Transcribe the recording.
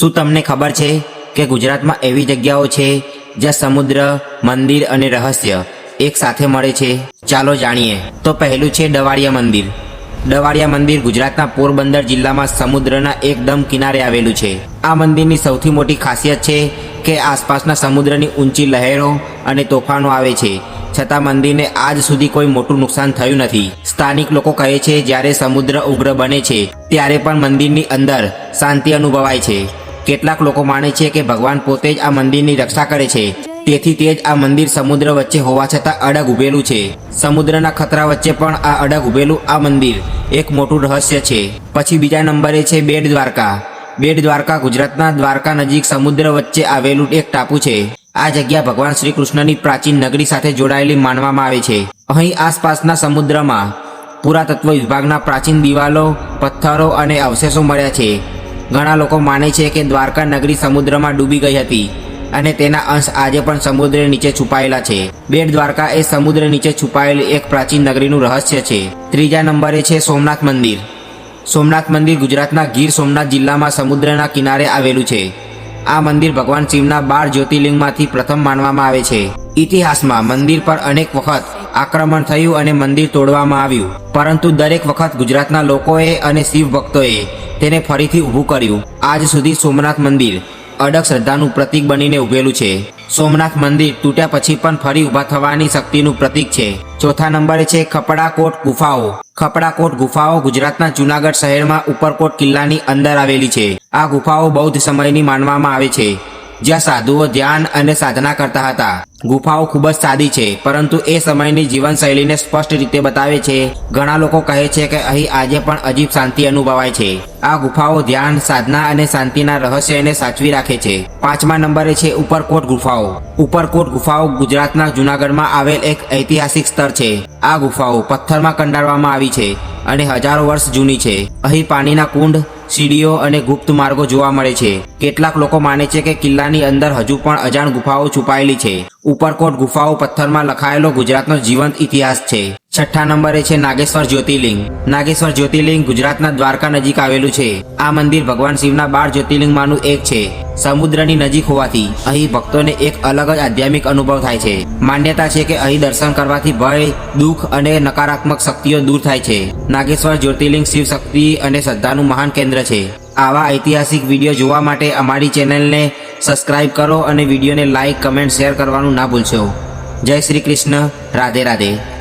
શું તમને ખબર છે કે ગુજરાતમાં એવી જગ્યાઓ છે જ્યાં સમુદ્ર, મંદિર અને રહસ્ય એક સાથે મળે છે? ચાલો જાણીએ. તો પહેલું છે ડવાડિયા મંદિર. ડવાડિયા મંદિર ગુજરાતના પોરબંદર જિલ્લામાં સમુદ્રના એકદમ કિનારે આવેલું છે. આ મંદિરની સૌથી મોટી ખાસિયત છે કે આસપાસના સમુદ્રની ઊંચી લહેરો અને તોફાનો આવે છે. છતાં મંદિરને આજ સુધી કોઈ મોટું નુકસાન થયું નથી. સ્થાનિક લોકો કહે છે, જ્યારે સમુદ્ર ઉગ્ર બને છે, ત્યારે પણ મંદિરની અંદર શાંતિ અનુભવાય છે. કેટલાક લોકો માને છે કે ભગવાન પોતે જ આ મંદિરની રક્ષા કરે છે. તેથી તે જ આ મંદિર સમુદ્ર વચ્ચે હોવા છતાં અડગ ઉભેલું છે. સમુદ્રના ખતરા વચ્ચે પણ આ અડગ ઉભેલું આ મંદિર. એક મોટું રહસ્ય છે. પછી બીજા નંબરે છે બેટ દ્વારકા. બેટ દ્વારકા ગુજરાતના દ્વારકા નજીક સમુદ્ર વચ્ચે આવેલું એક ટાપુ છે. આ જગ્યા ભગવાન શ્રી કૃષ્ણની પ્રાચીન નગરી સાથે જોડાયેલી માનવામાં આવે છે. અહીં આસપાસના સમુદ્રમાં પુરાતત્વ વિભાગના પ્રાચીન દિવાલો, પથ્થરો અને અવશેષો મળ્યા છે. ઘણા લોકો માને છે કે દ્વારકા નગરી સમુદ્રમાં ડૂબી ગઈ હતી અને તેના અંશ આજે પણ સમુદ્ર નીચે છુપાયેલા છે. બેટ દ્વારકા એ સમુદ્ર નીચે છુપાયેલી એક પ્રાચીન નગરીનું રહસ્ય છે. ત્રીજા નંબરે છે સોમનાથ મંદિર. સોમનાથ મંદિર ગુજરાતના ગીર સોમનાથ જિલ્લામાં સમુદ્રના કિનારે આવેલું છે. આ મંદિર ભગવાન શિવના બાર જ્યોતિર્લિંગમાંથી પ્રથમ માનવામાં આવે છે. ઇતિહાસમાં મંદિર પર અનેક વખત આક્રમણ થયું અને મંદિર તોડવામાં આવ્યું. પરંતુ દરેક વખત ગુજરાતના લોકોએ અને શિવ ભક્તોએ તેને ફરીથી ઊભું કર્યું. આજ સુધી સોમનાથ મંદિર અડગ શ્રદ્ધાનું પ્રતીક બનીને ઉભેલું છે. સોમનાથ મંદિર તૂટ્યા પછી પણ ફરી ઊભા થવાની શક્તિનું પ્રતીક છે. ચોથા નંબરે છે ખપડાકોટ ગુફાઓ. ખપડાકોટ ગુફાઓ ગુજરાતના જુનાગઢ શહેરમાં ઉપરકોટ કિલ્લાની અંદર આવેલી છે. આ ગુફાઓ બૌદ્ધ સમયની માનવામાં આવે છે. જ્યાં સાધુઓ ધ્યાન અને સાધના કરતા હતા. ગુફાઓ ખૂબ જ સાદી છે, પરંતુ એ સમયની જીવનશૈલીને સ્પષ્ટ રીતે બતાવે છે. ઘણા લોકો કહે છે કે અહીં આજે પણ અજીબ શાંતિ અનુભવાય છે. આ ગુફાઓ ધ્યાન, સાધના અને શાંતિના રહસ્યને સાચવી રાખે છે. પાંચમા નંબરે છે ઉપરકોટ ગુફાઓ. ઉપરકોટ ગુફાઓ ગુજરાતના જુનાગઢમાં આવેલ એક ઐતિહાસિક સ્થળ છે. આ ગુફાઓ પથ્થરમાં કંડારવામાં આવી છે અને હજારો વર્ષ જૂની છે. અહીં પાણીના કુંડ, સીડીઓ અને ગુપ્ત માર્ગો જોવા મળે છે. કેટલાક લોકો માને છે કે કિલ્લાની અંદર હજુ પણ અજાણ ગુફાઓ છુપાયેલી છે. ઉપરકોટ ગુફાઓ પથ્થરમાં લખાયેલો ગુજરાતનો જીવંત ઇતિહાસ છે. છઠ્ઠા નંબરે છે નાગેશ્વર જ્યોતિર્લિંગ. નાગેશ્વર જ્યોતિર્લિંગ ગુજરાતના દ્વારકા નજીક આવેલું છે. આ મંદિર ભગવાન શિવના બાર જ્યોતિર્લિંગમાંનું એક છે. સમુદ્રની નજીક હોવાથી અહીં ભક્તોને એક અલગ જ આધ્યાત્મિક અનુભવ થાય છે. માન્યતા છે કે અહીં દર્શન કરવાથી ભય, દુઃખ અને નકારાત્મક શક્તિઓ દૂર થાય છે. નાગેશ્વર જ્યોતિર્લિંગ શિવ શક્તિ અને શ્રદ્ધાનું મહાન કેન્દ્ર છે. આવા ઐતિહાસિક વીડિયો જોવા માટે અમારી ચેનલને સબસ્ક્રાઇબ કરો અને વિડીયોને લાઇક કમેન્ટ શેર કરવાનું ના ભૂલશો. જય શ્રી કૃષ્ણ. રાધે રાધે.